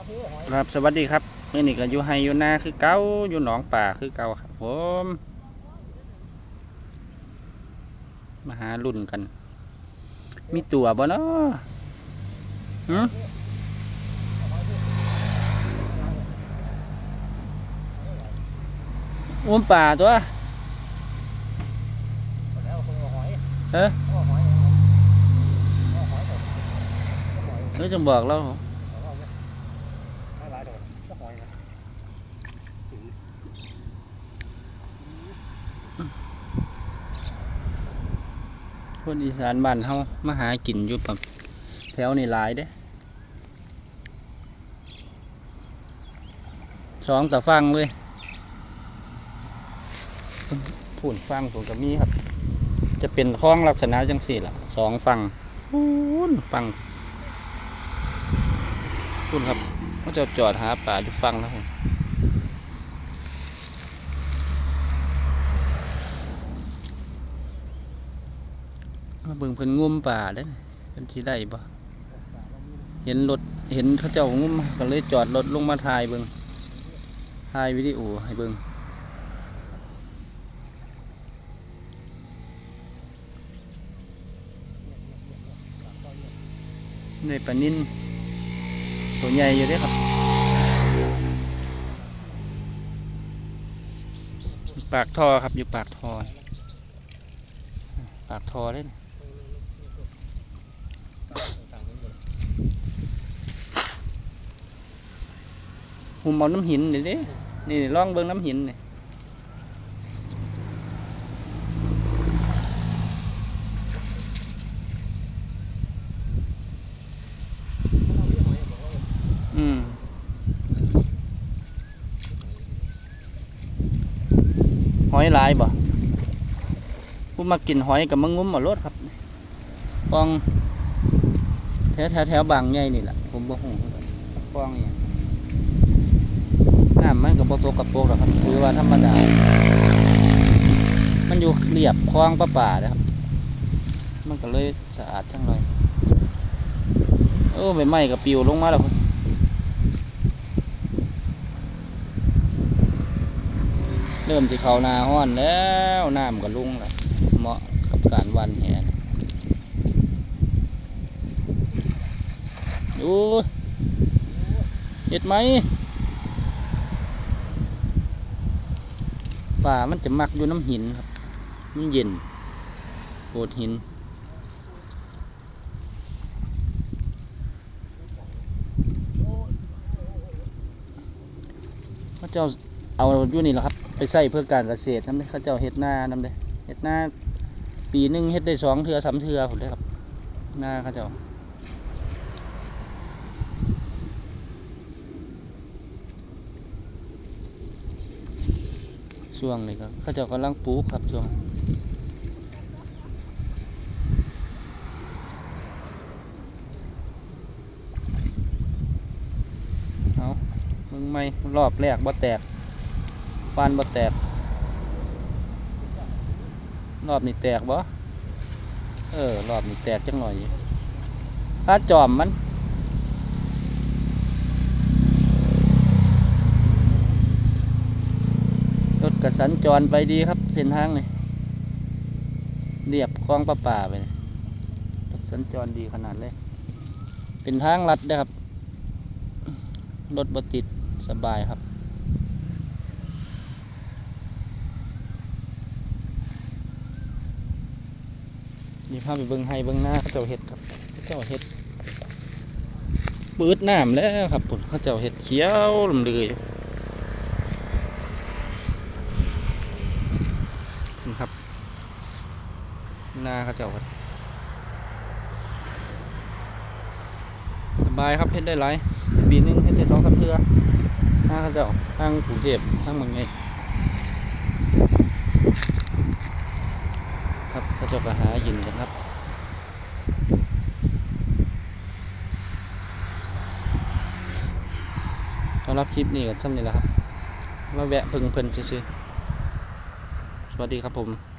ครับสวัสดีครับเมื่อนี้ก็อยู่ไฮอยู่นาคือเก่าอยู่หนองป่าคือเก่าครับผมมาหารุ่นกัน มีตัวบ่เนาะหืมอุ้มป่าตัวเอ๊ะเฮ้ยจังบอกเรา คนอีสานบ้านเฮามาหากินอยู่ปัแถวนี้หลายเด้สองแต่ฟังเลยพูนฟังผมกับมีครับ จะเป็นคลองลักษณะจังสี่ล่ะสองฝั่งพูนฝั่งพูนครับเขาจะจอดหาป่าอยู่ฝั่งนะผม มาเบิ่งเพิ่นงุมป่าเด้อเป็นที่ได้บ่เห็นรถเห็นเขาเจ้างุมก็เลยจอดรถลงมาถ่ายเบิ่งถ่ายวิดีโอให้เบิ่งในปลานินตัวใหญ่อยู่ด้ครับปากท่อครับอยู่ปากท่อปากท่อเลยหุ่ มเอาน้ำหินนี่เด้นี่ลองเบิ่งน้ำหินนี่อืมหอยลายบ่ผู้มากินหอยกับมังงุ้มมารถครับปองแถวแถวแถวบางใหญ่นี่แหละผมบ่ฮู้คือกันปองเนี่ยน้ำ มันก็บ่สกปกหรอกครับคือว่าธรรมดา มันอยู่เรียบคลองประป่านะครับ มันก็เลยสะอาดจังเลยโอ้ใบไม้ก็ปลิวลงมาแล้วเริ่มที่เขานาห้อนแล้วน้ำก็ลุ่งแล้วเหมาะกับการวันแหนโอ้เห็ดไหม ป่ามันจะมักอยู่น้ำหินครับ มันเย็นโขดหิน เขาเจ้าเอาอยู่นี่แหละครับ ไปใส่เพื่อการเกษตรนั่นเลยเขาเจ้าเฮ็ดหน้านั่นเลยเฮ็ดหน้าปีหนึ่งเฮ็ดได้สองเทือสามเทือผมเลยครับหน้าเขาเจ้า ช่วงนี้ก็เขาจ้ากำลังปลูกครับช่วงเอามึงไม่รอบแรกบ่แตกฟานบ่แตก รอบนี้แตกบ่เออ รอบนี้แตกจังหน่อยอยู่ถ้าจอมมัน รถกระสันจรไปดีครับ เส้นทางนี่เรียบคลองประป่าไปเลยรถสัญจรดีขนาดเลย เป็นทางลัดนะครับ รถบติดสบายครับ นี่พาไปเบิ่งให้เบิ่งหน้าเขาเจ้าเห็ดครับเขาเจ้าเห็ดปืดน้ำแล้วครับปุ่นเขาเจ้าเห็ดเขียวลำเลยนี่ครับ หน้าเขาเจ้าครับสบายครับเห็ดได้หลายปีนึงเห็ดได้สองสามเทือหน้าเขาเจ้าทางกรุงเทพทางเมืองไงครับเขาเจ้าก็หายินกันครับสำหรับคลิปนี้ก็สั้นนี่แหละครับมาแวะพิ่งเพิ่นซื่อสวัสดีครับผม